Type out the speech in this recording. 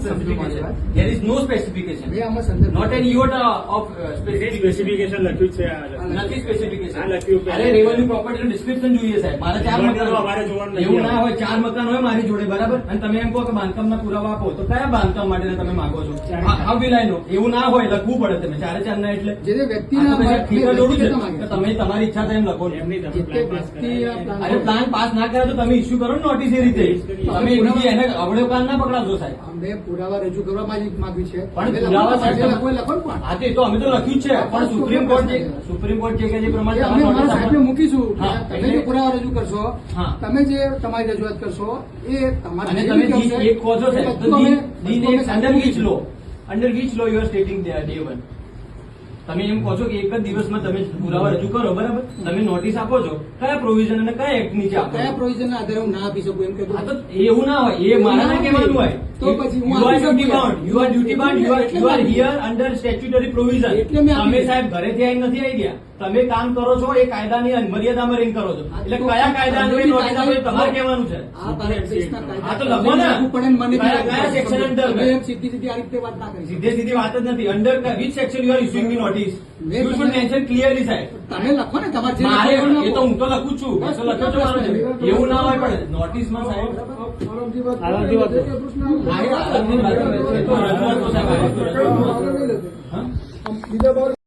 specification. વાત. There is no specification. મેં આમાં સંદર્ભ Not an iota of uh, specification. Specification લખ્યું છે આ નથી સ્પેસિફિકેશન આ લખ્યું પહેલા. અરે રેવન્યુ પ્રોપર્ટી નું ડિસ્ક્રિપ્શન જોઈએ સાહેબ મારે ચાર બંને મકાન તો અમારે જોવાનું નથી એવું ના. હોય ચાર મકાન હોય મારી જોડે બરાબર અને તમે એમ કહો કે બાંધકામના પુરાવા આપો તો કયા બાંધકામ માટે તમે માંગો છો ચાર હા વિલ આઈ નો એવું ના હોય લખવું પડે તમે ચારે ચાર ના એટલે જે તે વ્યક્તિના આ તો પછી ઠીક જ થોડું છે વ્યક્તિગત માંગે. કે તમે તમારી ઈચ્છા થાય એમ લખો ને એમની તમે જે તે પ્લાન પાસ વ્યક્તિ આ કરાવી. પ્લાન- અરે પ્લાન પાસ ના કરે તો તમે ઇસ્યુ કરો ને નોટિસ એ રીતે તમે બીજી એને અવળે પ્લાન ના સાહેબ પુરાવા રજૂ કરવા માંગી છે. પણ હા તે અમે તો લખ્યું છે પણ સુપ્રીમ કોર્ટ સુપ્રીમ કોર્ટ જે કે જે પ્રમાણે અમે અમારા મારા સાહેબને મૂકીશું. તમે જે પુરાવા રજૂ કરશો તમે જે તમારી રજૂઆત કરશો એ તમારે તમે એક છો which law. Under which law you are stating day one તમે એમ કહો છો કે એક જ દિવસમાં તમે પુરાવા રજૂ કરો બરાબર? તમે નોટિસ આપો છો. કયા પ્રોવિઝન અને કયા એક્ટ નીચે આપો કયા પ્રોવિઝન ના આધારે હું ના આપી શકું એમ કે તો એવું ના હોય. એ મારા ના કહેવાનું હોય. તો પછી હું you are duty bound you are duty bound you are you are here under statutory provision એટલે તમે સાહેબ ઘરેથી આવીને નથી આવી ગયા. તમે કામ કરો છો એ કાયદાની મર્યાદામાં રહીને કરો છો. એટલે કયા કાયદા નોટિસ આપો તમારે કહેવાનું છે. આ તો લખો ને. કયા- સેક્શન એમ સીધી સીધી આ રીતે વાત ના કરી. સીધે સીધી વાત જ નથી. Under which section you are issuing notice should તમને- ક્લિયરલી સાહેબ તમે લખો ને તમારે મારે એ તો હું તો લખું છું તો લખ્યો મારો એવું ના હોય પણ નોટિસમાં સાહેબ આરામથી